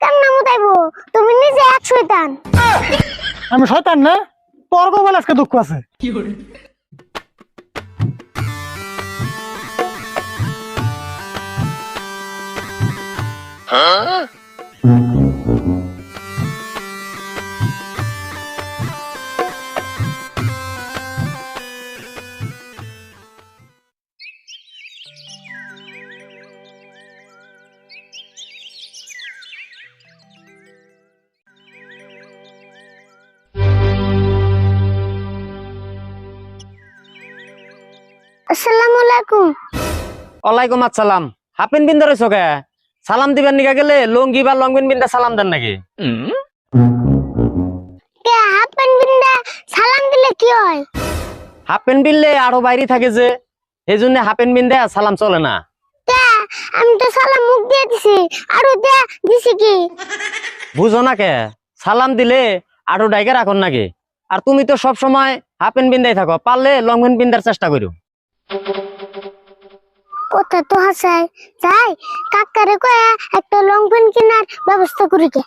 কেমনে মুতাইবো তুমি নিজে এক শয়তান। আমি শয়তান না তোর গোবাল আজকে দুঃখ আছে। আসসালামু আলাইকুম। ওয়ালাইকুম আসসালাম। হাফেন বিন্দা রয়েছ কে? সালাম দিবেন নিকা গেলে লঙ্গি বা লংবিন বিন্দা সালাম দেন নাকি? কে হাফ প্যান্ট বিন্দা সালাম দিলে কি হয়? হাফেন বিললে আরও বাইরে থাকে যে এই জন্য হাফেন বিন্দা সালাম চলে না। আমি তো সালাম মুখ দিয়ে দিছি আরও দে দিছি কি? বুঝো না কে? সালাম দিলে আরও ডাইকে রাখুন নাকি? আর তুমি তো সব সময় হাফেন বিন্দাই থাকো পারলে লংবিন বিন্দার চেষ্টা করো কথা তো হাসায়? যাই কাকারে কয়ে একটা লং প্যান্ট কেনার ব্যবস্থা করি কে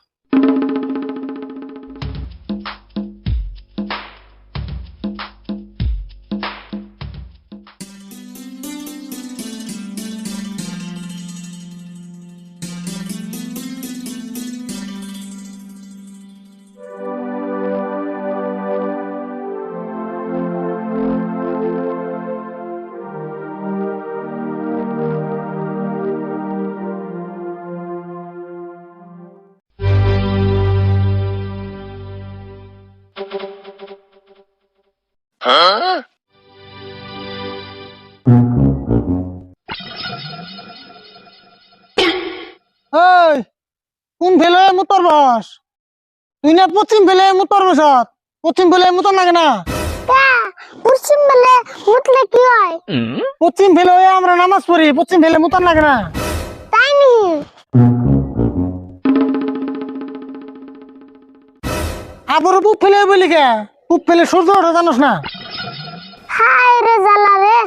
এই কোন ফেলে মুতর বস? তুই না পশ্চিম ফেলে মুতর বসত পশ্চিম ফেলে মুতর লাগে না? কে পশ্চিম বেলে মুতলে কি হয়? পশ্চিম ফেলে হয়ে আমরা নামাজ পড়ি পশ্চিম ফেলে মুতর লাগে না? তাই নি? আবার পুপ ফেলে বলি কে? পুপ ফেলে সূর্য ওঠে জানোস না? হায় রে জ্বালা রে।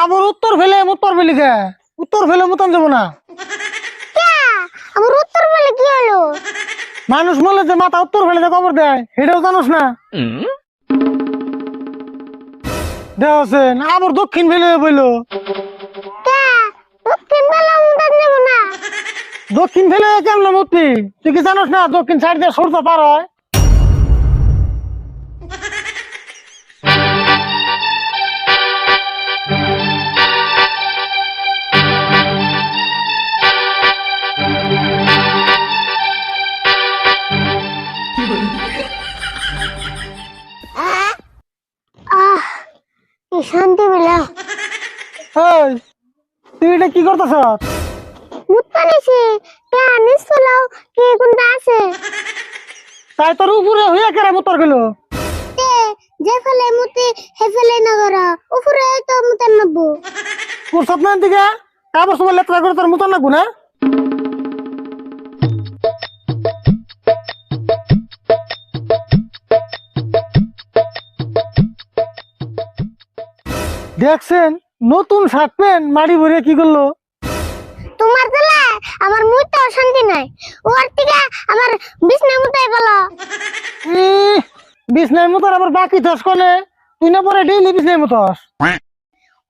আবার উত্তর ফেলে উত্তর ফেলি কে উত্তর ফেলে মুতন যাব না। আমার উত্তর বেলে কি হলো? মানুষ বলে যে মাথা উত্তর ফেলে যে কবর দেয় সেটাও জানোস না। দেওয়াছেন আবার দক্ষিণ ফেলে বইলো। দক্ষিণ যাব না। দক্ষিণ ফেলে কেমন মূর্তি তুই কি জানোস না দক্ষিণ সাইড দিয়ে সূর্য পার হয়? শান্তি পেলাম এই তুই এটা কি করতেছ? মুত পানিছি কে আনিস তোলাও কে কোনটা আছে? তাই তোর উপরে হইয়া কেরা উত্তর গেল? তে যে ফেলে মুতে হে ফেলে না করা। উপরে তো মুতান নব্বো। তোর স্বপ্নের দিকে কাগজ তোমার লেত্রা করে তোর লাগবো না? দেখছেন নতুন শার্ট প্যান্ট মাড়ি ভরে কি করল? তোমার তালে আমার মুইতে অশান্তি নাই। ওর থেকে আমার বিছনা মুতাই বলো। বিছনার মতো আবার বাকি থস কলে তুই না পরে ডেইলি বিছনার মতোস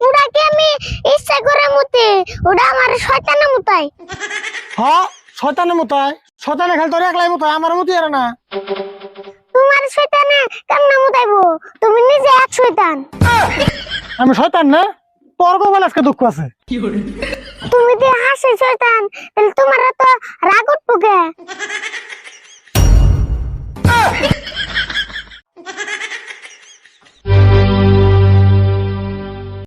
ওটা কি আমি ইচ্ছা করে মুতে? ওটা আমার শয়তানে মুতাই। হ শয়তানের মতো শয়তানে খেল তোর একলাই মতো আমার মতো আর না। তোমার শয়তানে কেমনে মুতাইবো তুমি নিজে এক শয়তান। আমি শয়তান না? তোর বলে আজকে দুঃখ আছে। তুমি যে হাসি শয়তান, তাহলে তোমার তো রাগ উঠবো